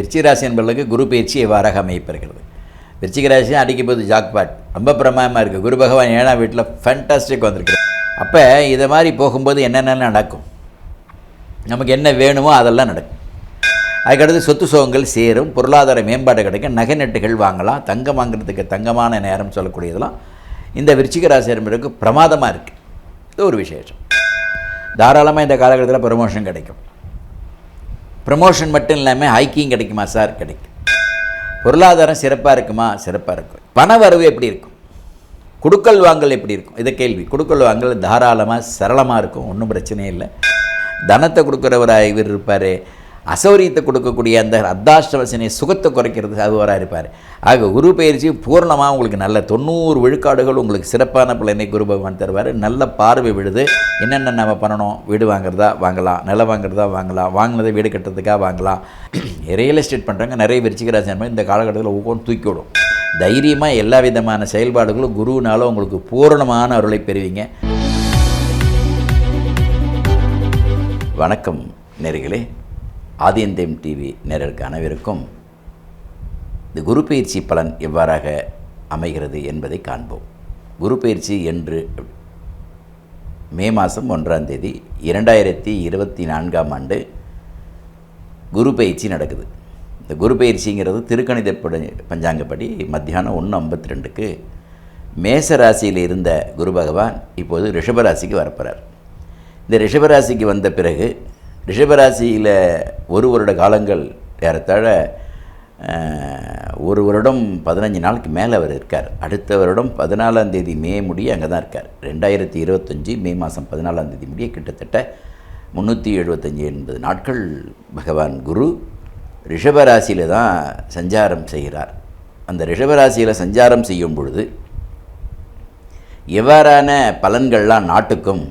விருச்சிகராசி என்பவர்களுக்கு குரு பயிற்சி எவ்வாறாக அமைப்பிருக்கிறது விருச்சிகராசி அடிக்கும் போது ஜாக்பாட். ரொம்ப பிரமாயமாக இருக்குது குரு பகவான் ஏழாம் வீட்டில் ஃபேண்டாஸ்டிக் வந்திருக்கு அப்போ இதை மாதிரி போகும்போது என்னென்ன நடக்கும்? நமக்கு என்ன வேணுமோ அதெல்லாம் நடக்கும். அதுக்கடுத்து சொத்து சுகங்கள் சேரும். பொருளாதார மேம்பாடு கிடைக்கும். நகை நட்டுகள் வாங்கலாம். தங்கம் வாங்குறதுக்கு தங்கமான நேரம் சொல்லக்கூடியதெல்லாம் இந்த விருச்சிகராசி என்பதற்கு பிரமாதமாக இருக்குது இது ஒரு விசேஷம். தாராளமாக இந்த காலகட்டத்தில் ப்ரமோஷன் கிடைக்கும். ப்ரமோஷன் மட்டும் இல்லாமல் ஹைக்கிங் கிடைக்குமா சார் கிடைக்கும். பொருளாதாரம் சிறப்பாக இருக்குமா? சிறப்பாக இருக்கும். பண வரவு எப்படி இருக்கும்? குடுக்கல் வாங்கல் எப்படி இருக்கும்? இதை கேள்வி. குடுக்கல் வாங்கல் தாராளமாக சரளமாக இருக்கும். ஒன்றும் பிரச்சனையே இல்லை. தனத்தை கொடுக்குறவராக இவர் இருப்பார். அசௌரியத்தை கொடுக்கக்கூடிய அந்த அர்த்தாஷ்டவசனை சுகத்தை குறைக்கிறது அதுவராக இருப்பார். ஆக குரு பயிற்சி பூர்ணமாக உங்களுக்கு நல்ல தொண்ணூறு விழுக்காடுகள் உங்களுக்கு சிறப்பான பலனை குரு பகவான் தருவார். நல்ல பார்வை விழுது. என்னென்ன நம்ம பண்ணணும்? வீடு வாங்குறதா வாங்கலாம். நிலம் வாங்குறதா வாங்கலாம். வாங்கினதை வீடு கட்டுறதுக்காக வாங்கலாம். ரியல் எஸ்டேட் பண்ணுறாங்க நிறைய விருச்சிகராசி இந்த காலகட்டத்தில் ஒவ்வொன்றும் தூக்கி விடும் தைரியமாக எல்லா விதமான செயல்பாடுகளும் குருவினால உங்களுக்கு பூரணமான அருளை பெறுவீங்க. வணக்கம் நேர்களே. ஆதியந்தேம் டிவி நேரலுக்கு அனைவருக்கும் இந்த குரு பயிற்சி பலன் எவ்வாறாக அமைகிறது என்பதை காண்போம். குரு பயிற்சி என்று மே மாதம் ஒன்றாம் தேதி இரண்டாயிரத்தி இருபத்தி நான்காம் ஆண்டு குரு பயிற்சி நடக்குது. இந்த குரு பயிற்சிங்கிறது திருக்கணித பஞ்சாங்கப்படி மத்தியானம் ஒன்று ஐம்பத்தி ரெண்டுக்கு மேச ராசியில் இருந்த குரு பகவான் இப்போது ரிஷபராசிக்கு வரப்போகிறார் இந்த ரிஷபராசிக்கு வந்த பிறகு ரிஷபராசியில் ஒரு வருட காலங்கள் ஏறத்தாழ ஒரு வருடம் பதினஞ்சு நாளுக்கு மேலே அவர் இருக்கார். அடுத்த வருடம் பதினாலாம் தேதி மே முடிய அங்கே தான் இருக்கார். ரெண்டாயிரத்தி இருபத்தஞ்சி மே மாதம் பதினாலாம் தேதி முடிய கிட்டத்தட்ட முந்நூற்றி எழுபத்தஞ்சி எண்பது நாட்கள் பகவான் குரு ரிஷபராசியில் தான் சஞ்சாரம் செய்கிறார். அந்த ரிஷபராசியில் சஞ்சாரம் செய்யும் பொழுது எவ்வாறான பலன்கள்லாம் நாட்டுக்கும்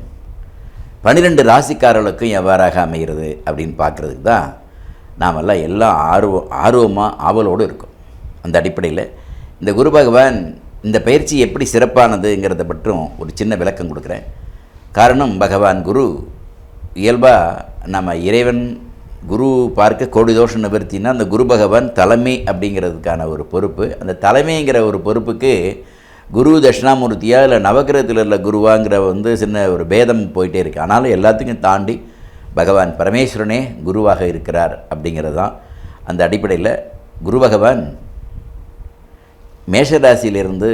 பன்னிரெண்டு ராசிக்காரர்களுக்கும் எவ்வாறாக அமைகிறது அப்படின்னு பார்க்குறதுக்கு தான் நாமெல்லாம் எல்லாம் ஆர்வம் ஆர்வமாக ஆவலோடு இருக்கும். அந்த அடிப்படையில் இந்த குரு பகவான் இந்த பயிற்சி எப்படி சிறப்பானதுங்கிறத பற்றும் ஒரு சின்ன விளக்கம் கொடுக்குறேன். காரணம் பகவான் குரு இயல்பாக நம்ம இறைவன் குரு பார்க்க கோடி தோஷம் நிவர்த்தினா அந்த குரு பகவான் தலைமை அப்படிங்கிறதுக்கான ஒரு பொறுப்பு. அந்த தலைமைங்கிற ஒரு பொறுப்புக்கு குரு தட்சிணாமூர்த்தியாக இல்லை நவகிரகத்தில் உள்ள குருவாங்கிற வந்து சின்ன ஒரு பேதம் போயிட்டே இருக்குது ஆனாலும் எல்லாத்துக்கும் தாண்டி பகவான் பரமேஸ்வரனே குருவாக இருக்கிறார் அப்படிங்கிறது தான் அந்த அடிப்படையில் குரு பகவான் மேஷராசியிலிருந்து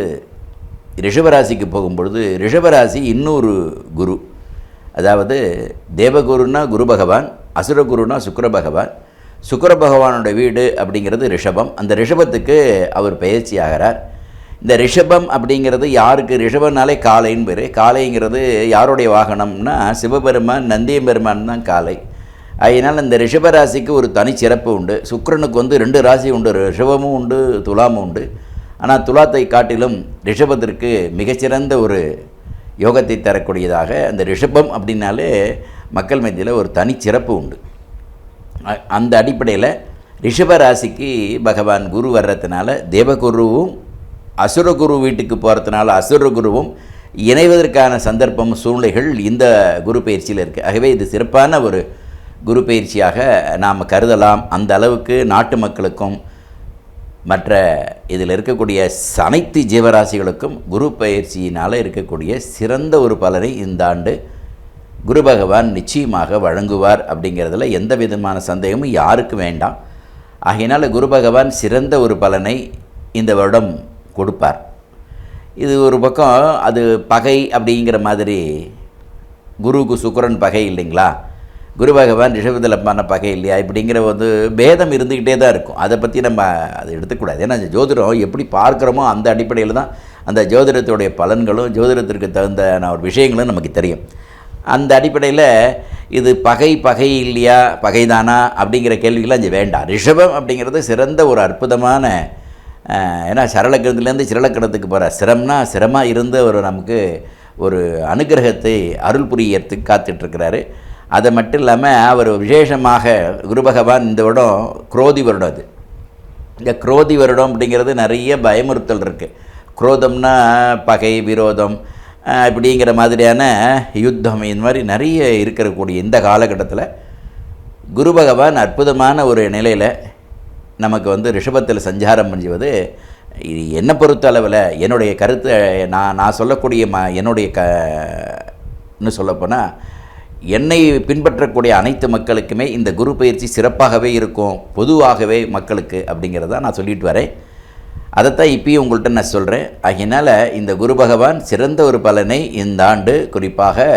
ரிஷபராசிக்கு போகும்பொழுது ரிஷபராசி இன்னொரு குரு. அதாவது தேவகுருன்னா குரு பகவான் அசுரகுருனா சுக்கர பகவான். சுக்கர பகவானோட வீடு அப்படிங்கிறது ரிஷபம். அந்த ரிஷபத்துக்கு அவர் பயிற்சி ஆகிறார் இந்த ரிஷபம் அப்படிங்கிறது யாருக்கு? ரிஷபம்னாலே காளைன்னு பேர். காளைங்கிறது யாருடைய வாகனம்னா சிவபெருமான் நந்தியம்பெருமான் தான் காளை. அதனால் இந்த ரிஷபராசிக்கு ஒரு தனிச்சிறப்பு உண்டு. சுக்கிரனுக்கு வந்து ரெண்டு ராசி உண்டு. ரிஷபமும் உண்டு துலாமும் உண்டு. ஆனால் துலாத்தை காட்டிலும் ரிஷபத்திற்கு மிகச்சிறந்த ஒரு யோகத்தை தரக்கூடியதாக அந்த ரிஷபம் அப்படின்னாலே மக்கள் மத்தியில் ஒரு தனிச்சிறப்பு உண்டு. அந்த அடிப்படையில் ரிஷபராசிக்கு பகவான் குரு வர்றதுனால தேவகுருவும் அசுரகுரு வீட்டுக்கு போகிறதுனால அசுரகுருவும் இணைவதற்கான சந்தர்ப்பம் சூழ்நிலைகள் இந்த குரு பயிற்சியில் இருக்குது ஆகவே இது சிறப்பான ஒரு குரு பயிற்சியாக நாம் கருதலாம். அந்த அளவுக்கு நாட்டு மக்களுக்கும் மற்ற இதில் இருக்கக்கூடிய அனைத்து ஜீவராசிகளுக்கும் குரு பயிற்சியினால் இருக்கக்கூடிய சிறந்த ஒரு பலனை இந்த ஆண்டு குரு பகவான் நிச்சயமாக வழங்குவார் அப்படிங்கிறதுல எந்த விதமான சந்தேகமும் யாருக்கும் வேண்டாம். ஆகையினால் குரு பகவான் சிறந்த ஒரு பலனை இந்த வருடம் கொடுப்பார். இது ஒரு பக்கம் அது பகை அப்படிங்கிற மாதிரி குருவுக்கு சுக்கரன் பகை இல்லைங்களா? குரு பகவான் ரிஷபத்தில் பகை இல்லையா? இப்படிங்கிற வந்து பேதம் இருந்துக்கிட்டே தான் இருக்கும். அதை பற்றி நம்ம அதை எடுத்துக்கூடாது. ஏன்னா அந்த ஜோதிடம் எப்படி பார்க்குறோமோ அந்த அடிப்படையில் தான் அந்த ஜோதிடத்துடைய பலன்களும் ஜோதிடத்திற்கு தகுந்த ஒரு விஷயங்களும் நமக்கு தெரியும். அந்த அடிப்படையில் இது பகை பகை இல்லையா? பகைதானா? அப்படிங்கிற கேள்விகள்லாம் இங்கே வேண்டாம். ரிஷபம் அப்படிங்கிறது சிறந்த ஒரு அற்புதமான ஏன்னா சரளக்கிரத்துலேருந்து சிரளக்கிரத்துக்கு போகிற சிரம்னா சிரமாக இருந்து ஒரு நமக்கு ஒரு அனுகிரகத்தை அருள் புரியறதுக்கு காத்துட்ருக்கிறாரு. அதை மட்டும் இல்லாமல் அவர் விசேஷமாக குரு பகவான் இந்த வருடம் குரோதி வருடம் அது. இந்த குரோதி வருடம் அப்படிங்கிறது நிறைய பயமுறுத்தல் இருக்குது குரோதம்னா பகை விரோதம் இப்படிங்கிற மாதிரியான யுத்தம் இந்த மாதிரி நிறைய இருக்கக்கூடிய இந்த காலகட்டத்தில் குரு பகவான் அற்புதமான ஒரு நிலையில் நமக்கு வந்து ரிஷபத்தில் சஞ்சாரம் பண்ணுவது இது என்னை பொறுத்த அளவில் என்னுடைய கருத்தை நான் நான் சொல்லக்கூடிய ம என்னுடைய க இன்னும் சொல்லப்போனால் என்னை பின்பற்றக்கூடிய அனைத்து மக்களுக்குமே இந்த குரு பயிற்சி சிறப்பாகவே இருக்கும் பொதுவாகவே மக்களுக்கு அப்படிங்கிறத நான் சொல்லிட்டு வரேன். அதைத்தான் இப்பயும் உங்கள்கிட்ட நான் சொல்கிறேன் ஆகையினால் இந்த குரு பகவான் சிறந்த ஒரு பலனை இந்த ஆண்டு குறிப்பாக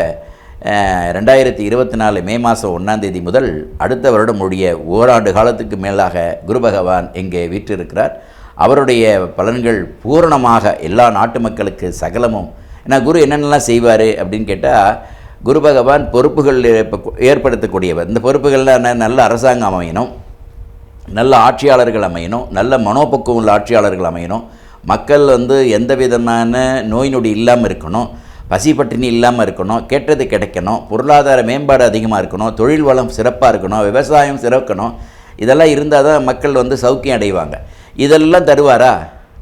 ரெண்டாயிரத்தி இருபத்தி நாலு மே மாதம் ஒன்றாந்தேதி முதல் அடுத்த வருடம் உடைய ஓராண்டு காலத்துக்கு மேலாக குரு பகவான் இங்கே வீற்றிருக்கிறார்? அவருடைய பலன்கள் பூரணமாக எல்லா நாட்டு மக்களுக்கு சகலமும். ஏன்னா குரு என்னென்னலாம் செய்வார் அப்படின்னு கேட்டால் குரு பகவான் பொறுப்புகள் ஏற்ப- ஏற்படுத்தக்கூடியவர். இந்த பொறுப்புகள்லாம் என்ன நல்ல அரசாங்கம் அமையணும் நல்ல ஆட்சியாளர்கள் அமையணும் நல்ல மனோபக்குவம் உள்ள ஆட்சியாளர்கள் அமையணும். மக்கள் வந்து எந்த விதமான நோய் நொடி இல்லாமல் இருக்கணும். பசி பட்டினி இல்லாமல் இருக்கணும் கேட்டது கிடைக்கணும் பொருளாதார மேம்பாடு அதிகமாக இருக்கணும் தொழில் வளம் சிறப்பாக இருக்கணும் விவசாயம் சிறக்கணும் இதெல்லாம் இருந்தால் தான் மக்கள் வந்து சௌக்கியம் அடைவாங்க. இதெல்லாம் தருவாரா?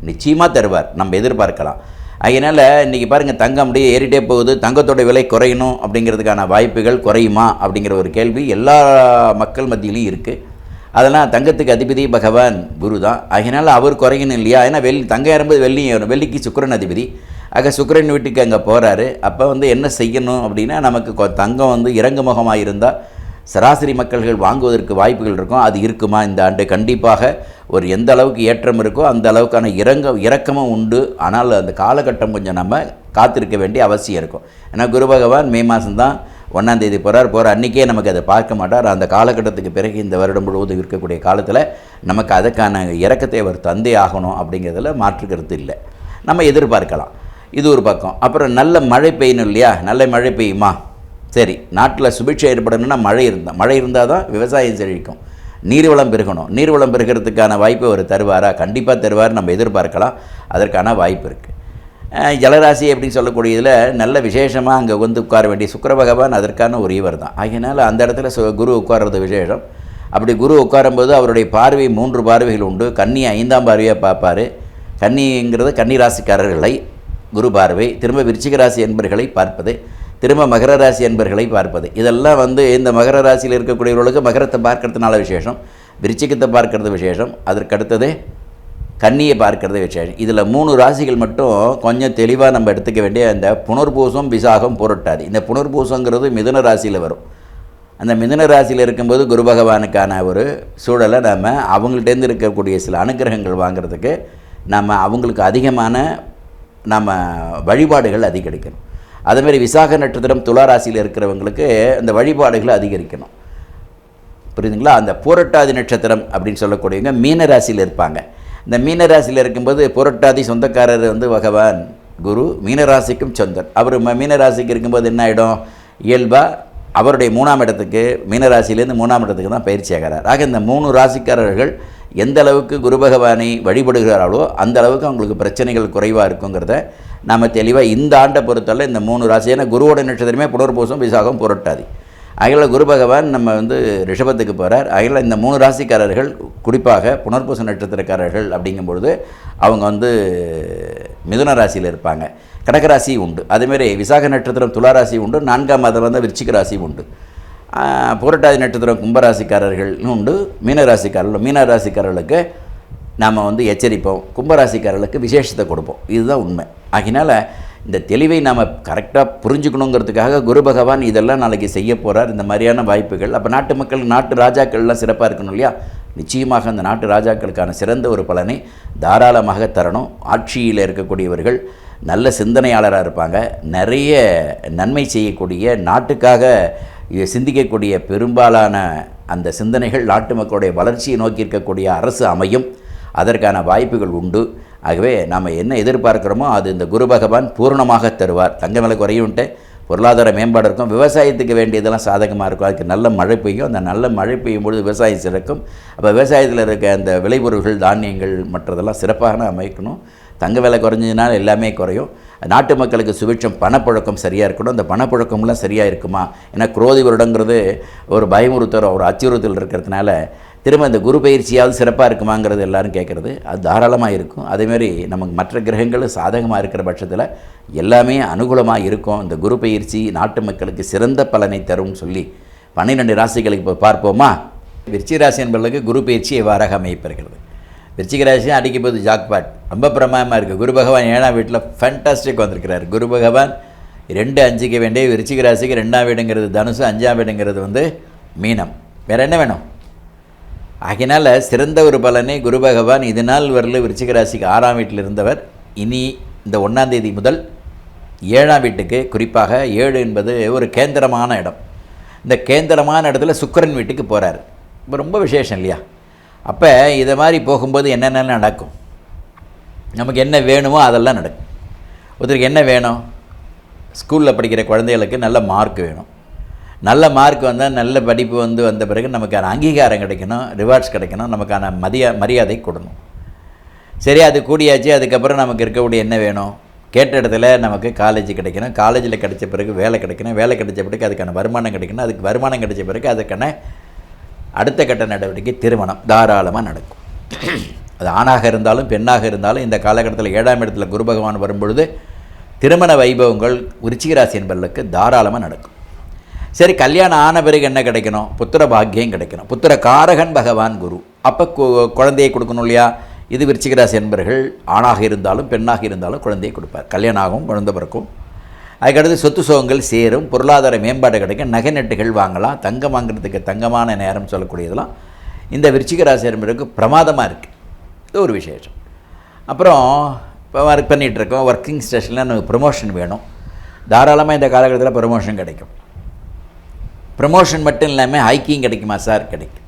நிச்சயமாக தருவார். நம்ம எதிர்பார்க்கலாம். அதனால் இன்றைக்கி பாருங்கள் தங்கம் அப்படியே ஏறிட்டே போகுது தங்கத்தோட விலை குறையணும் அப்படிங்கிறதுக்கான வாய்ப்புகள் குறையுமா அப்படிங்கிற ஒரு கேள்வி எல்லா மக்கள் மத்தியிலையும் இருக்குது அதெல்லாம் தங்கத்துக்கு அதிபதி பகவான் குரு தான். அதனால் அவர் குறையணும் இல்லையா? ஏன்னா வெள்ளி தங்கம் ஏறும்போது வெள்ளியும் ஏறும் வெள்ளிக்கு சுக்கிரன் அதிபதி. ஆக சுக்கிரன் வீட்டுக்கு அங்கே போகிறாரு அப்போ வந்து என்ன செய்யணும் அப்படின்னா நமக்கு கொ- தங்கம் வந்து இறங்கு முகமாக இருந்தால் சராசரி மக்கள்கள் வாங்குவதற்கு வாய்ப்புகள் இருக்கும். அது இருக்குமா? இந்த ஆண்டு கண்டிப்பாக ஒரு எந்த அளவுக்கு ஏற்றம் இருக்கோ அந்த அளவுக்கான இறங்க இறக்கமும் உண்டு. ஆனால் அந்த காலகட்டம் கொஞ்சம் நம்ம காத்திருக்க வேண்டிய அவசியம் இருக்கும். ஏன்னா குரு பகவான் மே மாதம்தான் ஒன்றாந்தேதி போகிறார் போகிற அன்றைக்கே நமக்கு அதை பார்க்க மாட்டார். அந்த காலகட்டத்துக்கு பிறகு இந்த வருடம் முழுவதும் இருக்கக்கூடிய காலத்தில் நமக்கு அதுக்கான இறக்கத்தை அவர் தந்தே ஆகணும் அப்படிங்கிறதுல மாற்று கருத்து இல்லை. நம்ம எதிர்பார்க்கலாம். இது ஒரு பக்கம். அப்புறம் நல்ல மழை பெய்யணும் இல்லையா? நல்ல மழை பெய்யுமா? சரி நாட்டில் சுபிட்சை ஏற்படணும்னா மழை இருந்தால் மழை இருந்தால் தான் விவசாயம் செழிக்கும். நீர்வளம் பெருகணும். நீர்வளம் பெருகிறதுக்கான வாய்ப்பு அவர் தருவாரா? கண்டிப்பாக தருவார். நம்ம எதிர்பார்க்கலாம். அதற்கான வாய்ப்பு இருக்குது ஜலராசி அப்படின்னு சொல்லக்கூடியதில் நல்ல விசேஷமாக அங்கே வந்து உட்கார வேண்டிய சுக்கர பகவான் அதற்கான ஒரு இவர் தான். ஆகையினால் அந்த இடத்துல சு- குரு உட்கார்றது விசேஷம். அப்படி குரு உட்காரும்போது அவருடைய பார்வை மூன்று பார்வைகள் உண்டு. கன்னி ஐந்தாம் பார்வையாக பார்ப்பார். கன்னிங்கிறது கன்னி ராசிக்காரர்களை குரு பார்வை திரும்ப விருச்சிக ராசி என்பர்களை பார்ப்பது திரும்ப மகர ராசி என்பர்களை பார்ப்பது. இதெல்லாம் வந்து இந்த மகர ராசியில் இருக்கக்கூடியவர்களுக்கு மகரத்தை பார்க்கறதுனால விசேஷம் விருச்சிகத்தை பார்க்கறது விசேஷம் அதற்கடுத்தது கன்னியை பார்க்கறது விசேஷம். இதில் மூணு ராசிகள் மட்டும் கொஞ்சம் தெளிவாக நம்ம எடுத்துக்க வேண்டிய அந்த புனர்பூசம் விசாகம் புரட்டாது. இந்த புனர்பூசங்கிறது மிதுன ராசியில் வரும். அந்த மிதுன ராசியில் இருக்கும்போது குரு பகவானுக்கான ஒரு சூழலை நம்ம அவங்கள்ட்டேருந்து இருக்கக்கூடிய சில அனுக்கிரகங்கள் வாங்குறதுக்கு நம்ம அவங்களுக்கு அதிகமான நம்ம வழிபாடுகள் அதிகரிக்கணும். அதேமாதிரி விசாக நட்சத்திரம் துளாராசியில் இருக்கிறவங்களுக்கு அந்த வழிபாடுகளை அதிகரிக்கணும். புரியுதுங்களா? அந்த பூரட்டாதி நட்சத்திரம் அப்படின்னு சொல்லக்கூடியவங்க மீனராசியில் இருப்பாங்க. இந்த மீனராசியில் இருக்கும்போது புரட்டாதி சொந்தக்காரர் வந்து பகவான் குரு மீனராசிக்கும் சொந்தர் அவர் ம- மீனராசிக்கு இருக்கும்போது என்ன ஆகிடும் இயல்பாக அவருடைய மூணாம் இடத்துக்கு மீனராசிலேருந்து மூணாம் இடத்துக்கு தான் பயிற்சி ஆகிறார். ஆக இந்த மூணு ராசிக்காரர்கள் எந்த அளவுக்கு குரு பகவானை வழிபடுகிறார்களோ அந்த அளவுக்கு அவங்களுக்கு பிரச்சனைகள் குறைவாக இருக்குங்கிறத நாம் தெளிவாக இந்த ஆண்டை பொறுத்தவரை இந்த மூணு ராசி ஏன்னா குருவோட நட்சத்திரமே புனர்பூசம் விசாகம் புரட்டாதி. அகில குரு பகவான் நம்ம வந்து ரிஷபத்துக்கு போகிறார் அகில இந்த மூணு ராசிக்காரர்கள் குறிப்பாக புனர்பூச நட்சத்திரக்காரர்கள் அப்படிங்கும்பொழுது அவங்க வந்து மிதுன ராசியில் இருப்பாங்க. கடகராசி உண்டு. அதேமாரி விசாக நட்சத்திரம் துளாராசி உண்டு. நான்காம் மாதம் வந்து விருச்சிக ராசி உண்டு. புரட்டாதி நட்சத்திரம் கும்பராசிக்காரர்கள் உண்டு மீனராசிக்காரர்கள் மீனராசிக்காரர்களுக்கு நாம் வந்து எச்சரிப்போம். கும்பராசிக்காரர்களுக்கு விசேஷத்தை கொடுப்போம். இதுதான் உண்மை. ஆகினால் இந்த தெளிவை நாம் கரெக்டாக புரிஞ்சுக்கணுங்கிறதுக்காக குரு பகவான் இதெல்லாம் நாளைக்கு செய்ய போகிறார் இந்த மாதிரியான வாய்ப்புகள். அப்போ நாட்டு மக்கள் நாட்டு ராஜாக்கள்லாம் சிறப்பாக இருக்கணும் இல்லையா? நிச்சயமாக அந்த நாட்டு ராஜாக்களுக்கான சிறந்த ஒரு பலனை தாராளமாக தரணும். ஆட்சியில் இருக்கக்கூடியவர்கள் நல்ல சிந்தனையாளராக இருப்பாங்க. நிறைய நன்மை செய்யக்கூடிய நாட்டுக்காக இதை சிந்திக்கக்கூடிய பெரும்பாலான அந்த சிந்தனைகள் நாட்டு மக்களுடைய வளர்ச்சியை நோக்கி இருக்கக்கூடிய அரசு அமையும். அதற்கான வாய்ப்புகள் உண்டு. ஆகவே நாம் என்ன எதிர்பார்க்குறோமோ அது இந்த குரு பகவான் பூரணமாக தருவார். தங்க விலை குறையும்ட்டு பொருளாதார மேம்பாடு இருக்கும். விவசாயத்துக்கு வேண்டியதெல்லாம் சாதகமாக இருக்கும். அதுக்கு நல்ல மழை பெய்யும். அந்த நல்ல மழை பெய்யும் பொழுது விவசாயம் சிறக்கும். அப்போ விவசாயத்தில் இருக்க அந்த விளைபொருள்கள் தானியங்கள் மற்றதெல்லாம் சிறப்பாக அமைக்கணும். தங்க விலை குறைஞ்சதுனால எல்லாமே குறையும். நாட்டு மக்களுக்கு சுபிட்சம் பணப்புழக்கம் சரியாக இருக்கணும். அந்த பணப்புழக்கம்லாம் சரியாக இருக்குமா? ஏன்னா குரோதி வருடங்கிறது ஒரு பயமுறுத்தல் ஒரு அச்சுறுத்தல் இருக்கிறதுனால திரும்ப இந்த குரு பயிற்சியாவது சிறப்பாக இருக்குமாங்கிறது எல்லாரும் கேட்குறது. அது தாராளமாக இருக்கும். அதேமாரி நமக்கு மற்ற கிரகங்களும் சாதகமாக இருக்கிற பட்சத்தில் எல்லாமே அனுகூலமாக இருக்கும். இந்த குரு பயிற்சி நாட்டு மக்களுக்கு சிறந்த பலனை தரும்னு சொல்லி பன்னிரெண்டு ராசிகளுக்கு இப்போ பார்ப்போமா? விருச்சிக ராசி என்பவர்களுக்கு குரு பயிற்சி எவ்வாறாக அமைப்பிருக்கிறது விருச்சிக அடிக்க போது ஜாக்பாட். ரொம்ப பிரமாதமாக இருக்குது குரு பகவான் ஏழாம் வீட்டில் ஃபேண்டாஸ்டிக் வந்திருக்கிறார். குரு பகவான் ரெண்டு அஞ்சுக்கு வேண்டிய விருச்சிக ராசிக்கு ரெண்டாம் வீடுங்கிறது தனுசு அஞ்சாம் வீடுங்கிறது வந்து மீனம். வேறு என்ன வேணும்? ஆகினால் சிறந்த ஒரு பலனை குரு பகவான் இது நாள் வரல விருச்சிக ராசிக்கு ஆறாம் வீட்டில் இருந்தவர். இனி இந்த ஒன்றாம் தேதி முதல் ஏழாம் வீட்டுக்கு குறிப்பாக ஏழு என்பது ஒரு கேந்திரமான இடம். இந்த கேந்திரமான இடத்துல சுக்கிரன் வீட்டுக்கு போகிறார் இப்போ ரொம்ப விசேஷம் இல்லையா? அப்போ இதை மாதிரி போகும்போது என்னென்ன நடக்கும்? நமக்கு என்ன வேணுமோ அதெல்லாம் நடக்கும். ஒருத்தருக்கு என்ன வேணும்? ஸ்கூலில் படிக்கிற குழந்தைகளுக்கு நல்ல மார்க் வேணும். நல்ல மார்க் வந்தால் நல்ல படிப்பு வந்து வந்த பிறகு நமக்கான அங்கீகாரம் கிடைக்கணும் ரிவார்ட்ஸ் கிடைக்கணும் நமக்கான மதிய மரியாதை கொடுக்கணும். சரி அது கூடியாச்சு அதுக்கப்புறம் நமக்கு இருக்கக்கூடிய என்ன வேணும்? கேட்ட இடத்துல நமக்கு காலேஜ் கிடைக்கணும். காலேஜில் கிடைச்ச பிறகு வேலை கிடைக்கணும். வேலை கிடைச்ச பிறகு அதுக்கான வருமானம் கிடைக்கணும். அதுக்கு வருமானம் கிடைச்ச பிறகு அதுக்கான அடுத்த கட்ட நடவடிக்கை திருமணம். தாராளமாக நடக்கும். அது ஆணாக இருந்தாலும் பெண்ணாக இருந்தாலும் இந்த காலகட்டத்தில் ஏழாம் இடத்துல குரு பகவான் வரும்பொழுது திருமண வைபவங்கள் விருச்சிக ராசி என்பவர்களுக்கு தாராளமாக நடக்கும். சரி கல்யாணம் ஆன பிறகு என்ன கிடைக்கணும்? புத்திர பாக்கியம் கிடைக்கணும். புத்திர காரகன் பகவான் குரு. அப்போ குழந்தையை கொடுக்கணும் இல்லையா? இது விருச்சிகராசி என்பர்கள் ஆணாக இருந்தாலும் பெண்ணாக இருந்தாலும் குழந்தையை கொடுப்பார். கல்யாணம் ஆகும் குழந்தை பிறக்கும். அதுக்கடுத்து சொத்து சுகங்கள் சேரும் பொருளாதார மேம்பாடு கிடைக்கும் நகை நட்டுகள் வாங்கலாம் தங்கம் வாங்குறதுக்கு தங்கமான நேரம் சொல்லக்கூடியதெல்லாம் இந்த விருச்சிக ராசி பிரமாதமாக இருக்குது இது ஒரு விசேஷம். அப்புறம் இப்போ ஒர்க் பண்ணிகிட்டு இருக்கோம் ஒர்க்கிங் ஸ்டேஷனில் நமக்கு ப்ரொமோஷன் வேணும். தாராளமாக இந்த காலகட்டத்தில் ப்ரொமோஷன் கிடைக்கும். ப்ரமோஷன் மட்டும் இல்லாமல் ஹைக்கிங் கிடைக்குமா சார் கிடைக்கும்.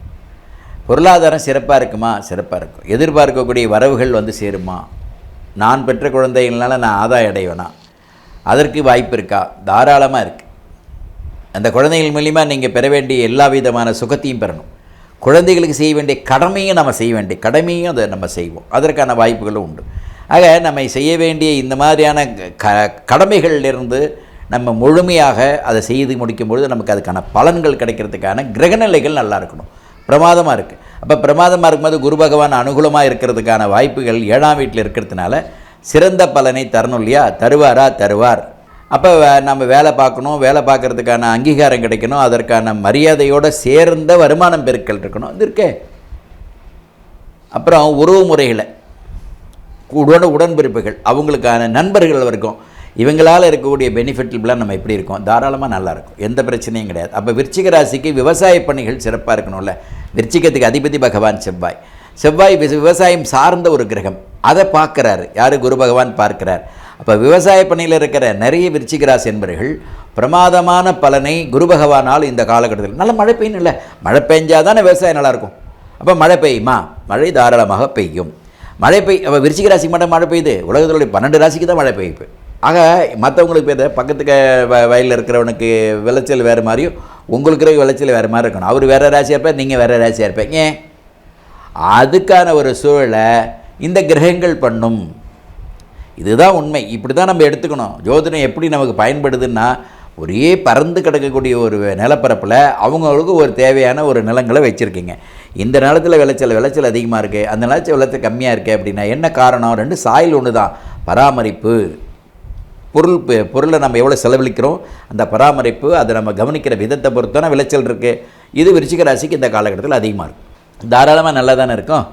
பொருளாதாரம் சிறப்பாக இருக்குமா? சிறப்பாக இருக்கும். எதிர்பார்க்கக்கூடிய வரவுகள் வந்து சேருமா? நான் பெற்ற குழந்தைகள்னால நான் ஆதாயம் அடைவேனா? அதற்கு வாய்ப்பு இருக்கா? தாராளமாக இருக்குது அந்த குழந்தைகள் மூலிமா நீங்கள் பெற வேண்டிய எல்லா விதமான சுகத்தையும் பெறணும். குழந்தைகளுக்கு செய்ய வேண்டிய கடமையும் நம்ம செய்ய வேண்டிய கடமையும் அதை நம்ம செய்வோம். அதற்கான வாய்ப்புகளும் உண்டு. ஆக நம்ம செய்ய வேண்டிய இந்த மாதிரியான க கடமைகளிலிருந்து நம்ம முழுமையாக அதை செய்து முடிக்கும்பொழுது நமக்கு அதுக்கான பலன்கள் கிடைக்கிறதுக்கான கிரகநிலைகள் நல்லா இருக்கணும். பிரமாதமாக இருக்குது அப்போ பிரமாதமாக இருக்கும்போது குரு பகவான் அனுகூலமாக இருக்கிறதுக்கான வாய்ப்புகள் ஏழாம் வீட்டில் இருக்கிறதுனால சிறந்த பலனை தரணும் இல்லையா? தருவாரா? தருவார். அப்போ நம்ம வேலை பார்க்கணும் வேலை பார்க்கறதுக்கான அங்கீகாரம் கிடைக்கணும் அதற்கான மரியாதையோடு சேர்ந்த வருமானம் பெருக்கல் இருக்கணும். இது இருக்கே. அப்புறம் உறவு முறைகளை உடன உடன்பிறப்புகள் அவங்களுக்கான நண்பர்கள் வரைக்கும் இவங்களால் இருக்கக்கூடிய பெனிஃபிட்லாம் நம்ம எப்படி இருக்கோம்? தாராளமாக நல்லாயிருக்கும் எந்த பிரச்சனையும் கிடையாது. அப்போ விருச்சிக ராசிக்கு விவசாய பணிகள் சிறப்பாக இருக்கணும்ல. விருச்சிகத்துக்கு அதிபதி பகவான் செவ்வாய். செவ்வாய் வி- விவசாயம் சார்ந்த ஒரு கிரகம். அதை பார்க்குறாரு. யார்? குரு பகவான் பார்க்கிறார். அப்போ விவசாய பணியில் இருக்கிற நிறைய விருச்சிக ராசி என்பவர்கள் பிரமாதமான பலனை குரு பகவானால் இந்த காலகட்டத்தில் நல்ல மழை பெய்யும் இல்லை. மழை பெஞ்சால் தானே விவசாயம் நல்லாயிருக்கும். அப்போ மழை பெய்யுமா? மழை தாராளமாக பெய்யும். மழை பெய் அப்போ விருச்சிக ராசிக்கு மட்டும் மழை பெய்யுது. உலகத்துடைய பன்னெண்டு ராசிக்கு தான் மழை பெய்யுது ஆக மற்றவங்களுக்கு பெய்யுது பக்கத்துக்கு வ வயலில் இருக்கிறவனுக்கு விளைச்சல் வேறு மாதிரியும் உங்களுக்கு விளைச்சல் வேறு மாதிரி இருக்கணும். அவர் வேறு ராசியாக இருப்பார் நீங்கள் வேறு ராசியாக இருப்பீங்க. ஏன் அதுக்கான ஒரு சூழலை இந்த கிரகங்கள் பண்ணும். இதுதான் உண்மை. இப்படி தான் நம்ம எடுத்துக்கணும். ஜோதிடம் எப்படி நமக்கு பயன்படுதுன்னா ஒரே பறந்து கிடக்கக்கூடிய ஒரு நிலப்பரப்பில் அவங்களுக்கு ஒரு தேவையான ஒரு நிலங்களை வச்சுருக்கீங்க. இந்த நிலத்தில் விளைச்சல் விளைச்சல் அதிகமாக இருக்குது அந்த நிலச்சல் விளைச்சல் கம்மியாக இருக்குது அப்படின்னா என்ன காரணம்? ரெண்டு சாயில் ஒன்று தான் பராமரிப்பு. பொருள் பொருளை நம்ம எவ்வளோ செலவழிக்கிறோம்? அந்த பராமரிப்பு அதை நம்ம கவனிக்கிற விதத்தை பொறுத்தான விளைச்சல் இருக்குது இது விருச்சிக ராசிக்கு இந்த காலகட்டத்தில் அதிகமாக இருக்கும். தாராளமாக நல்லா தானே இருக்கும்.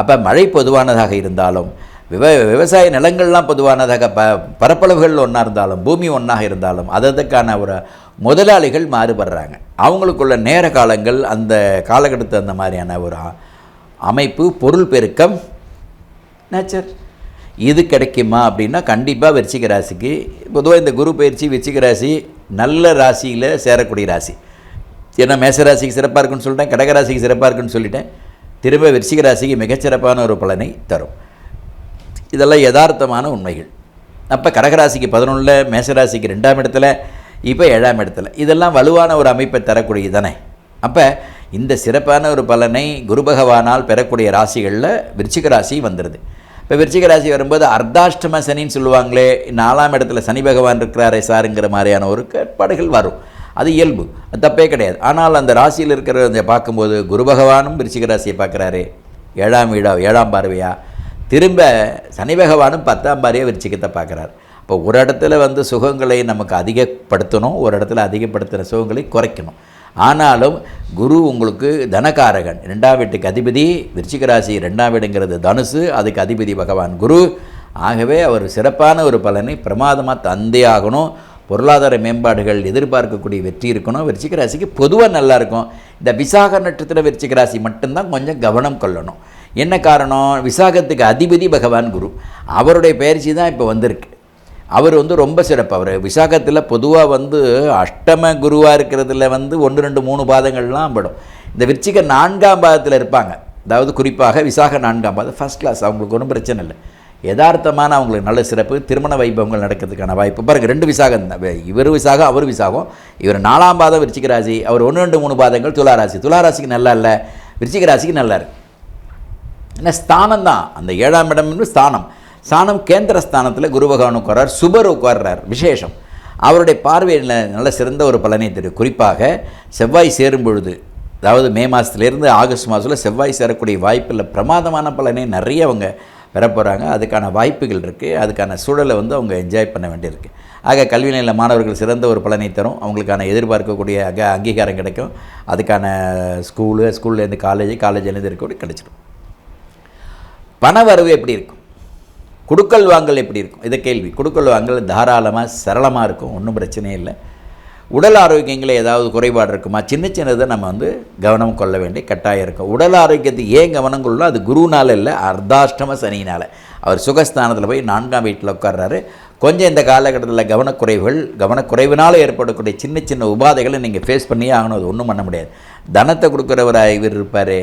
அப்போ மழை பொதுவானதாக இருந்தாலும் விவ விவசாய நிலங்கள்லாம் பொதுவானதாக ப பரப்பளவுகள் ஒன்றா இருந்தாலும் பூமி ஒன்றாக இருந்தாலும் அதற்கான ஒரு முதலாளிகள் மாறுபடுறாங்க. அவங்களுக்குள்ள நேர காலங்கள் அந்த காலகட்டத்து அந்த மாதிரியான ஒரு அமைப்பு பொருள் பெருக்கம் நேச்சர் இது கிடைக்குமா அப்படின்னா கண்டிப்பாக விருச்சிக ராசிக்கு பொதுவாக இந்த குரு பயிற்சி விருச்சிக ராசி நல்ல ராசியில் சேரக்கூடிய ராசி. ஏன்னா மேச ராசிக்கு சிறப்பாக இருக்குன்னு சொல்லிட்டேன் கடகராசிக்கு சிறப்பாக இருக்குன்னு சொல்லிட்டேன். திரும்ப விருச்சிக ராசிக்கு மிகச்சிறப்பான ஒரு பலனை தரும். இதெல்லாம் யதார்த்தமான உண்மைகள். அப்போ கடகராசிக்கு பதினொன்றில் மேசராசிக்கு ரெண்டாம் இடத்துல இப்போ ஏழாம் இடத்துல. இதெல்லாம் வலுவான ஒரு அமைப்பை தரக்கூடியது தானே. அப்போ இந்த சிறப்பான ஒரு பலனை குரு பகவானால் பெறக்கூடிய ராசிகளில் விருச்சிக ராசி வந்துடுது இப்போ விருச்சிக ராசி வரும்போது அர்த்தாஷ்டம சனின்னு சொல்லுவாங்களே நாலாம் இடத்துல சனி பகவான் இருக்கிறாரே சாருங்கிற மாதிரியான ஒரு கேட்பாடுகள் வரும். அது இயல்பு அது தப்பே கிடையாது. ஆனால் அந்த ராசியில் இருக்கிற பார்க்கும்போது குரு பகவானும் விருச்சிக ராசியை பார்க்குறாரு. ஏழாம் வீடா ஏழாம் பார்வையா? திரும்ப சனி பகவானும் பத்தாம் பார்வையாக விருச்சிக்கத்தை பார்க்குறாரு. இப்போ ஒரு இடத்துல வந்து சுகங்களை நமக்கு அதிகப்படுத்தணும் ஒரு இடத்துல அதிகப்படுத்துகிற சுகங்களை குறைக்கணும். ஆனாலும் குரு உங்களுக்கு தனகாரகன். ரெண்டாம் வீட்டுக்கு அதிபதி விருச்சிக ராசி ரெண்டாம் வீடுங்கிறது தனுசு அதுக்கு அதிபதி பகவான் குரு. ஆகவே அவர் சிறப்பான ஒரு பலனை பிரமாதமாக தந்தே ஆகணும். பொருளாதார மேம்பாடுகள் எதிர்பார்க்கக்கூடிய வெற்றி இருக்கணும். விருச்சிக ராசிக்கு பொதுவாக நல்லா இருக்கும். இந்த விசாக நட்சத்திர விருச்சிக ராசி மட்டும்தான் கொஞ்சம் கவனம் கொள்ளணும். என்ன காரணம்? விசாகத்துக்கு அதிபதி பகவான் குரு. அவருடைய பயிற்சி தான் இப்போ வந்திருக்கு. அவர் வந்து ரொம்ப சிறப்பு. அவர் விசாகத்தில் பொதுவாக வந்து அஷ்டம குருவாக இருக்கிறதுல வந்து ஒன்று ரெண்டு மூணு பாதங்கள்லாம் படும். இந்த விருச்சிக நான்காம் பாதத்தில் இருப்பாங்க. அதாவது குறிப்பாக விசாக நான்காம் பாதம் ஃபஸ்ட் கிளாஸ் அவங்களுக்கு ஒன்றும் பிரச்சனை இல்லை. யதார்த்தமான அவங்களுக்கு நல்ல சிறப்பு திருமண வைபவங்கள் நடக்கிறதுக்கான வாய்ப்பு. பாருங்கள் ரெண்டு விசாகம் இவர் விசாகம் அவர் விசாகம். இவர் நாலாம் பாதம் விருச்சிக ராசி அவர் ஒன்று ரெண்டு மூணு பாதங்கள் துளாராசி துளாராசிக்கு நல்லா இல்லை விருச்சிக ராசிக்கு நல்லா இருக்குது ஏன்னா ஸ்தானம் தான். அந்த ஏழாம் இடம் என்று ஸ்தானம். ஸ்தானம் கேந்திர ஸ்தானத்தில் குரு பகவான் உட்கார்றார் சுபர் உட்கார்றார் விசேஷம். அவருடைய பார்வையில் நல்ல சிறந்த ஒரு பலனை தெரியும் குறிப்பாக செவ்வாய் சேரும் பொழுது அதாவது மே மாதத்துலேருந்து ஆகஸ்ட் மாதத்தில் செவ்வாய் சேரக்கூடிய வாய்ப்பில் பிரமாதமான பலனை நிறைய அவங்க பெற போகிறாங்க அதுக்கான வாய்ப்புகள் இருக்குது அதுக்கான சூழலை வந்து அவங்க என்ஜாய் பண்ண வேண்டியிருக்கு. ஆக கல்வி நிலையில் மாணவர்கள் சிறந்த ஒரு பலனை தரும். அவங்களுக்கான எதிர்பார்க்கக்கூடிய அக அங்கீகாரம் கிடைக்கும். அதுக்கான ஸ்கூலு ஸ்கூல்லேருந்து காலேஜ் காலேஜ்லேருந்து இருக்கக்கூடிய கிடைச்சிடும். பண வரவு எப்படி இருக்கும்? குடுக்கல் வாங்கல் எப்படி இருக்கும்? இதை கேள்வி. குடுக்கல் வாங்கல் தாராளமாக சரளமாக இருக்கும். ஒன்றும் பிரச்சனையே இல்லை. உடல் ஆரோக்கியங்களில் ஏதாவது குறைபாடு இருக்குமா? சின்ன சின்னதை நம்ம வந்து கவனம் கொள்ள வேண்டிய கட்டாயம் இருக்கும். உடல் ஆரோக்கியத்துக்கு ஏன் கவனம் கொள்ளணும் அது குருனால இல்லை அர்த்தாஷ்டம சனினால் அவர் சுகஸ்தானத்தில் போய் நான்காம் வீட்டில் உட்கார்றாரு. கொஞ்சம் இந்த காலகட்டத்தில் கவனக்குறைவுகள் கவனக்குறைவினால் ஏற்படக்கூடிய சின்ன சின்ன உபாதைகளை நீங்கள் ஃபேஸ் பண்ணியே ஆகணும். அது ஒன்றும் பண்ண முடியாது. தனத்தை கொடுக்குறவராக இவர் இருப்பார்.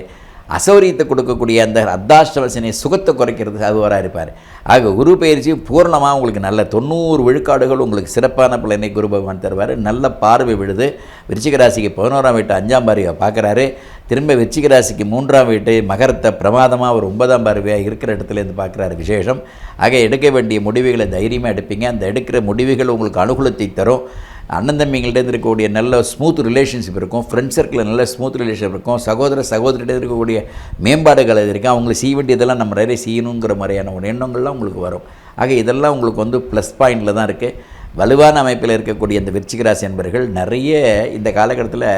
அசௌரியத்தை கொடுக்கக்கூடிய அந்த அர்த்தாஷ்டவசனை சுகத்தை குறைக்கிறது அதுவராக இருப்பார். ஆக குரு பயிற்சி பூர்ணமாக உங்களுக்கு நல்ல தொண்ணூறு விழுக்காடுகள் உங்களுக்கு சிறப்பான பலனை குரு பகவான் தருவார். நல்ல பார்வை விழுது. விருச்சிகராசிக்கு பதினோராம் வீட்டு அஞ்சாம் பார்வையை பார்க்குறாரு. திரும்ப விருச்சிகராசிக்கு மூன்றாம் வீட்டு மகரத்தை பிரமாதமாக ஒரு ஒன்பதாம் பார்வையாக இருக்கிற இடத்துலேருந்து பார்க்குறாரு விசேஷம். ஆக எடுக்க வேண்டிய முடிவுகளை தைரியமாக எடுப்பீங்க. அந்த எடுக்கிற முடிவுகள் உங்களுக்கு அனுகூலத்தை தரும். அண்ணன் தம்பிங்கள்ட்ட இருக்கக்கூடிய நல்ல ஸ்மூத் ரிலேஷன்ஷிப் இருக்கும். ஃப்ரெண்ட் சர்க்கிளில் நல்ல ஸ்மூத் ரிலேஷன்ஷிப் இருக்கும். சகோதர சகோதரிகிட்ட இருக்கக்கூடிய மேம்பாடுகள் இது இருக்கும் அவங்களை செய்ய வேண்டியதெல்லாம் நம்ம நிறைய செய்யணுங்கிற மாதிரியான ஒரு எண்ணங்கள்லாம் உங்களுக்கு வரும். ஆக இதெல்லாம் உங்களுக்கு வந்து ப்ளஸ் பாயிண்டில் தான் இருக்குது வலுவான அமைப்பில் இருக்கக்கூடிய இந்த விருச்சிகராசி என்பர்கள் நிறைய இந்த காலகட்டத்தில்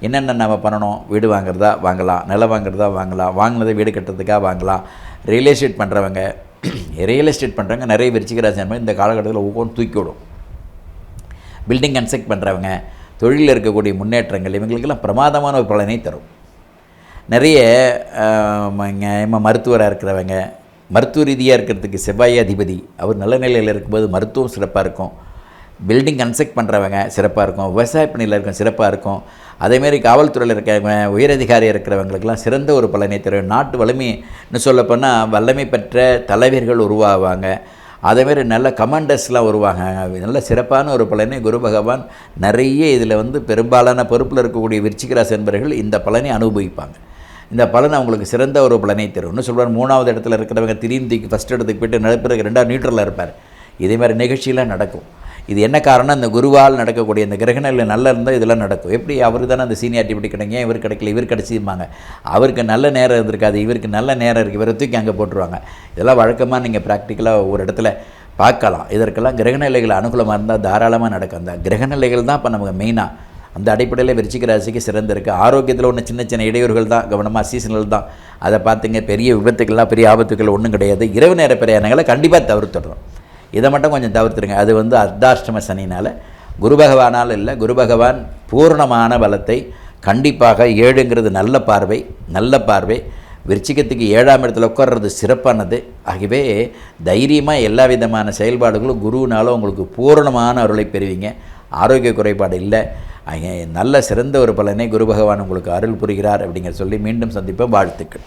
என்னென்ன நம்ம பண்ணணும்? வீடு வாங்குறதா வாங்கலாம். நிலம் வாங்குறதா வாங்கலாம். வாங்கினதை வீடு கட்டுறதுக்காக வாங்கலாம். ரியல் எஸ்டேட் பண்ணுறவங்க ரியல் எஸ்டேட் பண்ணுறவங்க நிறைய விருச்சிகராசி என்பது இந்த காலகட்டத்தில் ஒவ்வொன்றும் தூக்கி விடும். பில்டிங் கன்ஸ்ட்ரக்ட் பண்ணுறவங்க தொழிலில் இருக்கக்கூடிய முன்னேற்றங்கள் இவங்களுக்கெல்லாம் பிரமாதமான ஒரு பலனை தரும். நிறைய இங்கே மருத்துவராக இருக்கிறவங்க மருத்துவ ரீதியாக இருக்கிறதுக்கு செவ்வாய் அதிபதி அவர் நல்ல நிலையில் இருக்கும்போது மருத்துவம் சிறப்பாக இருக்கும். பில்டிங் கன்ஸ்ட்ரக்ட் பண்ணுறவங்க சிறப்பாக இருக்கும். விவசாய பணியில் இருக்கும் சிறப்பாக இருக்கும். அதேமாரி காவல்துறையில் இருக்கிறவங்க உயரதிகாரி இருக்கிறவங்களுக்கெல்லாம் சிறந்த ஒரு பலனை தரும். நாட்டு வலிமைன்னு சொல்லப்போனால் வல்லமை பெற்ற தலைவர்கள் உருவாவாங்க. அதேமாரி நல்ல கமாண்டர்ஸ்லாம் வருவாங்க. நல்ல சிறப்பான ஒரு பலனை குரு பகவான் நிறைய இதில் வந்து பெரும்பாலான பொறுப்பில் இருக்கக்கூடிய விருச்சிகராசி என்பர்கள் இந்த பலனை அனுபவிப்பாங்க. இந்த பலன் அவங்களுக்கு சிறந்த ஒரு பலனை தரும். இன்னும் சொல்வார் மூணாவது இடத்துல இருக்கிறவங்க திடீர்னு ஃபஸ்ட் இடத்துக்கு போயிட்டு நடப்பிறகு ரெண்டாவது நியூட்ரலில் இருப்பார். இதே மாதிரி நிகழ்ச்சியெலாம் நடக்கும். இது என்ன காரணம் இந்த குருவால் நடக்கக்கூடிய இந்த கிரகணங்கள் நல்லா இருந்தால் இதெல்லாம் நடக்கும். எப்படி அவர் தானே அந்த சீனியாரிட்டி இப்படி கிடைங்க இவர் கிடைக்கல இவர் கிடச்சிருப்பாங்க அவருக்கு நல்ல நேரம் இருந்திருக்காது இவருக்கு நல்ல நேரம் இருக்குது இவரை தூக்கி அங்கே போட்டுருவாங்க. இதெல்லாம் வழக்கமாக நீங்கள் ப்ராக்டிக்கலாக ஒரு இடத்துல பார்க்கலாம். இதற்கெல்லாம் கிரகநிலைகள் அனுகூலமாக இருந்தால் தாராளமாக நடக்கும். அந்த கிரகநிலைகள் தான் இப்போ நமக்கு மெயினாக அந்த அடிப்படையில் விருச்சிக ராசிக்கு சிறந்திருக்கு ஆரோக்கியத்தில் ஒன்று சின்ன சின்ன இடையூறுகள் தான் கவனமாக சீசனல் தான். அதை பார்த்துங்க பெரிய விபத்துக்கள்லாம் பெரிய ஆபத்துக்கள் ஒன்றும் கிடையாது. இரவு நேர பிரயாணங்களை கண்டிப்பாக தவிர்த்துடுறோம் இதை மட்டும் கொஞ்சம் தவிர்த்துருங்க. அது வந்து அர்த்தாஷ்டம சனினால். குரு பகவானால் இல்லை குரு பகவான் பூர்ணமான பலத்தை கண்டிப்பாக ஏழுங்கிறது நல்ல பார்வை நல்ல பார்வை. விருச்சிகத்துக்கு ஏழாம் இடத்துல உட்கார்றது சிறப்பானது. ஆகவே தைரியமாக எல்லா விதமான செயல்பாடுகளும் குருவினால உங்களுக்கு பூரணமான அருளை பெறுவீங்க. ஆரோக்கிய குறைபாடு இல்லை. நல்ல சிறந்த ஒரு பலனை குரு பகவான் உங்களுக்கு அருள் புரிகிறார் அப்படிங்கிற சொல்லி மீண்டும் சந்திப்போம். வாழ்த்துக்கள்.